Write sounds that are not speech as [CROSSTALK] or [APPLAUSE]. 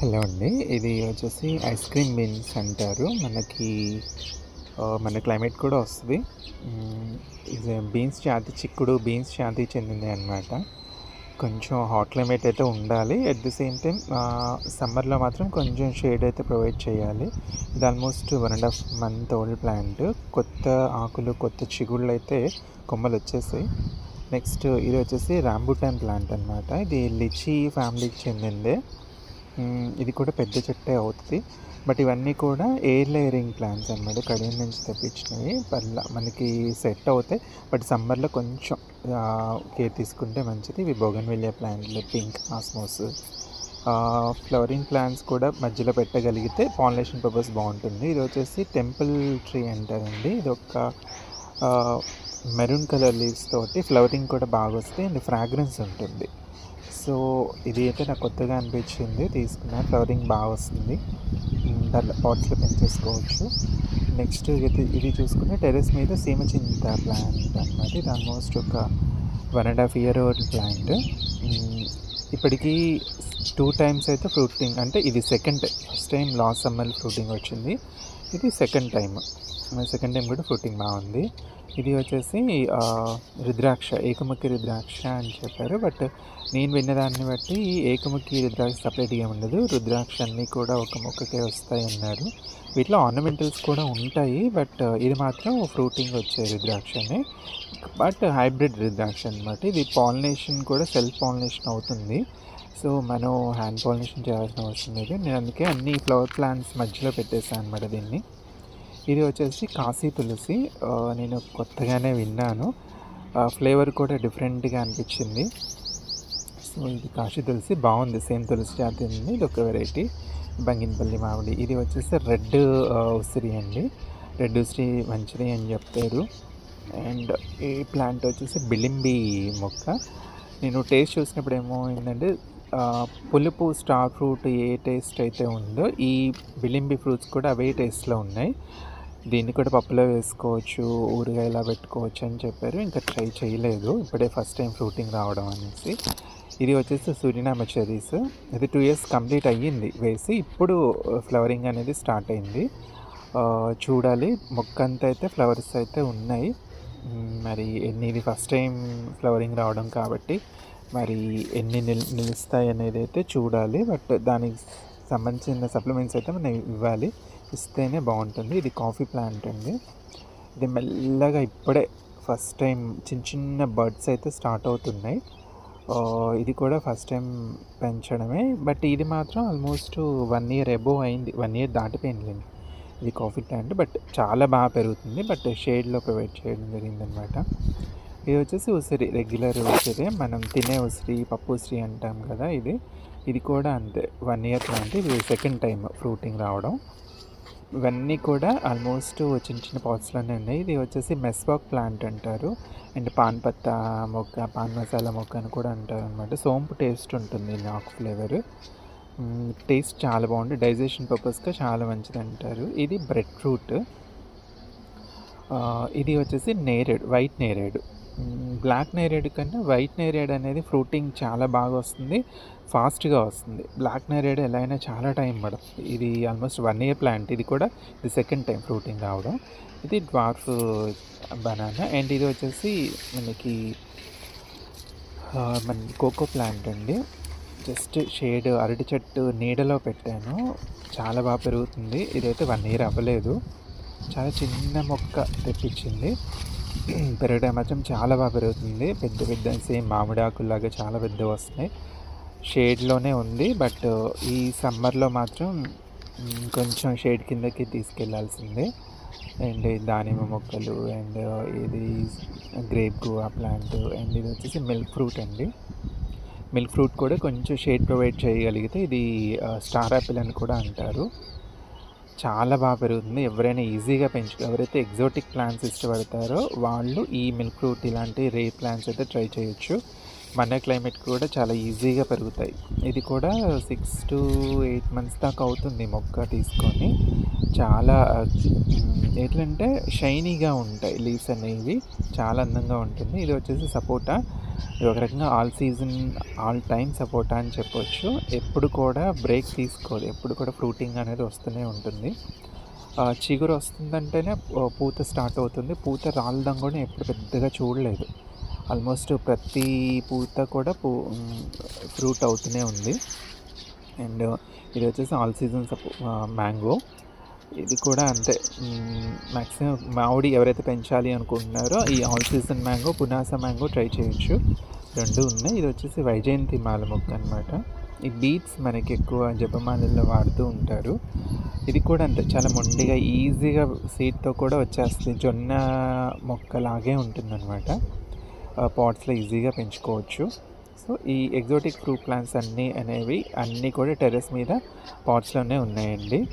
Hello అండి. ఇది వచ్చేసి ఐస్ క్రీమ్ బీన్స్ అంటారు. మనకి మన క్లైమేట్ కూడా వస్తుంది. ఇది బీన్స్ జాతి చిక్కుడు బీన్స్ జాతికి చెందింది అనమాట కొంచెం హాట్ క్లైమేట్ అయితే ఉండాలి. అట్ ది సేమ్ టైం సమ్మర్లో మాత్రం కొంచెం షేడ్ అయితే ప్రొవైడ్ చేయాలి. ఇది almost one and half month old plant. కొత్త ఆకులు కొత్త చిగుళ్ళు అయితే కొమ్మలు వచ్చేసాయి. నెక్స్ట్ ఇది వచ్చేసి రాంబుటాన్ ప్లాంట్ అనమాట ఇది లిచీ ఫ్యామిలీకి చెందిందే. ఇది కూడా పెద్ద చెట్టే అవుతుంది. బట్ ఇవన్నీ కూడా ఎయిర్ లేయరింగ్ ప్లాంట్స్ అనమాట కడియం నుంచి తెప్పించినవి. పర్లా మనకి సెట్ అవుతాయి. బట్ సమ్మర్లో కొంచెం కేర్ తీసుకుంటే మంచిది. ఇవి బోగన్ విలియా ప్లాంట్లు పింక్ ఆస్మోస్ ఫ్లవరింగ్ ప్లాంట్స్ కూడా మధ్యలో పెట్టగలిగితే పాలినేషన్ పర్పస్ బాగుంటుంది. ఇది వచ్చేసి టెంపుల్ ట్రీ అంటారండి. ఇది ఒక మెరూన్ కలర్ లీవ్స్ తోటి ఫ్లవరింగ్ కూడా బాగా వస్తాయి అండ్ ఫ్రాగ్రెన్స్ ఉంటుంది. సో ఇది అయితే నాకు కొత్తగా అనిపించింది. తీసుకున్నా. ఫ్లవరింగ్ బాగా వస్తుంది. దాంట్లో పాట్స్లో పెంచేసుకోవచ్చు నెక్స్ట్ ఇది ఇది చూసుకుంటే టెరెస్ మీద సీమ చింత ప్లాంట్ అనమాట ఇది ఆల్మోస్ట్ ఒక one and half year old plant. ఇప్పటికీ టూ టైమ్స్ అయితే ఫ్రూటింగ్ అంటే ఇది second first time last summer fruiting వచ్చింది. ఇది సెకండ్ టైం సెకండ్ టైం కూడా ఫ్రూటింగ్ బాగుంది. ఇది వచ్చేసి రుద్రాక్ష ఏకముఖి రుద్రాక్ష అని చెప్పారు. బట్ నేను విన్నదాన్ని బట్టి ఏకముఖి రుద్రాక్ష సపరేట్గా ఉండదు. రుద్రాక్ష అన్నీ కూడా ఒక మొక్కకే వస్తాయి అన్నారు. వీటిలో ఆర్నమెంటల్స్ కూడా ఉంటాయి. బట్ ఇది మాత్రం ఫ్రూటింగ్ వచ్చే రుద్రాక్షనే బట్ హైబ్రిడ్ రుద్రాక్ష అనమాట ఇది పాలినేషన్ కూడా సెల్ఫ్ పాలినేషన్ అవుతుంది. సో మనం హ్యాండ్ పాలినేషన్ చేయాల్సిన అవసరం లేదు. నేను అందుకే అన్ని ఫ్లవర్ ప్లాంట్స్ మధ్యలో పెట్టేసాను అనమాట దీన్ని. ఇది వచ్చేసి కాశీ తులసి. నేను కొత్తగానే విన్నాను. ఫ్లేవర్ కూడా డిఫరెంట్గా అనిపించింది. సో ఇది కాశీ తులసి. బాగుంది. సేమ్ తులసి జాతి ఉంది. ఇది ఒక వెరైటీ బంగినపల్లి మామిడి. ఇది వచ్చేసి రెడ్ ఉసిరి అండి. రెడ్ ఉసిరి మంచిది అని చెప్తారు అండ్ ఈ ప్లాంట్ వచ్చేసి బిలింబి మొక్క. నేను టేస్ట్ చూసినప్పుడు ఏమో ఏంటంటే పులుపు స్టార్ ఫ్రూట్ ఏ టేస్ట్ అయితే ఉందో ఈ బిలింబి ఫ్రూట్స్ కూడా అవే టేస్ట్లో ఉన్నాయి. దీన్ని కూడా పప్పులో వేసుకోవచ్చు ఊరగాయలా పెట్టుకోవచ్చు అని చెప్పారు. ఇంకా ట్రై చేయలేదు. ఇప్పుడే ఫస్ట్ టైం ఫ్రూటింగ్ రావడం అనేసి. ఇది వచ్చేసి సూర్యనామ చెరీస్. ఇది టూ ఇయర్స్ కంప్లీట్ అయ్యింది వేసి. ఇప్పుడు ఫ్లవరింగ్ అనేది స్టార్ట్ అయింది. చూడాలి. మొక్క అంతా అయితే ఫ్లవర్స్ అయితే ఉన్నాయి. మరి ఎన్ని ఇది ఫస్ట్ టైం ఫ్లవరింగ్ రావడం కాబట్టి మరి ఎన్ని నిల్ నిలుస్తాయి అనేది అయితే చూడాలి. బట్ దానికి సంబంధించిన సప్లిమెంట్స్ అయితే మనం ఇవ్వాలి. ఇస్తేనే బాగుంటుంది. ఇది కాఫీ ప్లాంట్ అండి. ఇది మెల్లగా ఇప్పుడే ఫస్ట్ టైం చిన్న చిన్న బర్డ్స్ అయితే స్టార్ట్ అవుతున్నాయి. ఇది కూడా ఫస్ట్ టైం పెంచడమే. బట్ ఇది మాత్రం ఆల్మోస్ట్ వన్ ఇయర్ అబోవ్ అయింది. వన్ ఇయర్ దాటిపోయిందండి ఇది కాఫీ ప్లాంట్. బట్ చాలా బాగా పెరుగుతుంది. బట్ షేడ్లో ప్రొవైడ్ చేయడం జరిగిందనమాట. ఇది వచ్చేసి ఉసిరి రెగ్యులర్ ఉసిరి. మనం తినే ఉసిరి పప్పు ఉసిరి అంటాం కదా ఇది. ఇది కూడా అంతే. వన్ ఇయర్ ప్లాంట్ ఇది సెకండ్ టైం ఫ్రూటింగ్ రావడం. ఇవన్నీ కూడా ఆల్మోస్ట్ చిన్న చిన్న పాట్స్లోనే ఉన్నాయి. ఇది వచ్చేసి మెస్వాక్ ప్లాంట్ అంటారు. అండ్ పాన్ పత్తా మొక్క పాన్ మసాలా మొక్క అని కూడా అంటారు అనమాట సోంపు టేస్ట్ ఉంటుంది నాకు ఫ్లేవర్ టేస్ట్ చాలా బాగుంటుంది. డైజెషన్ పర్పస్గా చాలా మంచిది అంటారు. ఇది బ్రెడ్ ఫ్రూట్ ఇది వచ్చేసి నేరేడు వైట్ నేరేడు. బ్లాక్ నేరేడు కన్నా వైట్ నేరేడు అనేది ఫ్రూటింగ్ చాలా బాగా వస్తుంది ఫాస్ట్గా వస్తుంది. బ్లాక్ నేరేడు ఎలా అయినా చాలా టైం పడుతుంది. ఇది ఆల్మోస్ట్ వన్ ఇయర్ ప్లాంట్. ఇది కూడా ఇది సెకండ్ టైం ఫ్రూటింగ్ రావడం ఇది డ్వార్ఫ్ బనానా. అండ్ ఇది వచ్చేసి మనకి మన కోకో ప్లాంట్ అండి. జస్ట్ షేడ్ అరటి చెట్టు నీడలో పెట్టాను. చాలా బాగా పెరుగుతుంది. ఇదైతే వన్ ఇయర్ అవ్వలేదు. చాలా చిన్న మొక్క తెప్పించింది. [CLEARS THROAT] పెరగడం మాత్రం చాలా బాగా పెరుగుతుంది. పెద్ద పెద్ద సేమ్ మామిడి ఆకుల్లాగా చాలా పెద్ద వస్తున్నాయి. షేడ్లోనే ఉంది. బట్ ఈ సమ్మర్లో మాత్రం కొంచెం షేడ్ కిందకి తీసుకెళ్ళాల్సిందే. అండ్ దానిమ్మ మొక్కలు అండ్ ఇది గ్రేప్ గువా ప్లాంట్ అండ్ ఇది వచ్చేసి మిల్క్ ఫ్రూట్ అండి. మిల్క్ ఫ్రూట్ కూడా కొంచెం షేడ్ ప్రొవైడ్ చేయగలిగితే ఇది స్టార్ యాపిల్ అని కూడా అంటారు. చాలా బాగా పెరుగుతుంది. ఎవరైనా ఈజీగా పెంచు ఎవరైతే ఎగ్జోటిక్ ప్లాంట్స్ ఇష్టపడతారో వాళ్ళు ఈ మిల్క్ ఫ్రూట్ ఇలాంటి రే ప్లాంట్స్ అయితే ట్రై చేయొచ్చు. మన క్లైమేట్ కూడా చాలా ఈజీగా పెరుగుతాయి. ఇది కూడా సిక్స్ టు ఎయిట్ మంత్స్ దాకా అవుతుంది మొక్క తీసుకొని. చాలా ఎట్లంటే షైనీగా ఉంటాయి లీవ్స్ అనేవి. చాలా అందంగా ఉంటుంది. ఇది వచ్చేసి సపోటా. ఇది ఒక రకంగా ఆల్ సీజన్ ఆల్ టైమ్ సపోటా అని చెప్పొచ్చు. ఎప్పుడు కూడా బ్రేక్ తీసుకోదు. ఎప్పుడు కూడా ఫ్రూటింగ్ అనేది వస్తూనే ఉంటుంది. చిగురు వస్తుందంటేనే పూత స్టార్ట్ అవుతుంది. పూత రాలడం కూడా ఎప్పుడు పెద్దగా చూడలేదు. ఆల్మోస్ట్ ప్రతి పూత కూడా పూ ఫ్రూట్ అవుతూనే ఉంది. అండ్ ఇది వచ్చేసి ఆల్ సీజన్ మ్యాంగో. ఇది కూడా అంతే మ్యాక్సిమం మామిడి ఎవరైతే పెంచాలి అనుకుంటున్నారో ఈ all season mango పునాస mango try చేయొచ్చు. రెండు ఉన్నాయి. ఇది వచ్చేసి వైజయంతి మాల మొక్క అనమాట ఈ బీట్స్ మనకి ఎక్కువ జపమాలల్లో వాడుతూ ఉంటారు. ఇది కూడా అంతే చాలా మొండిగా ఈజీగా సీడ్తో కూడా వచ్చేస్తుంది. జొన్న మొక్కలాగే ఉంటుందన్నమాట. పాట్స్లో ఈజీగా పెంచుకోవచ్చు. సో ఈ ఎగ్జోటిక్ ఫ్రూట్ ప్లాంట్స్ అన్నీ అనేవి అన్నీ కూడా టెర్రస్ మీద పాట్స్లోనే ఉన్నాయండి.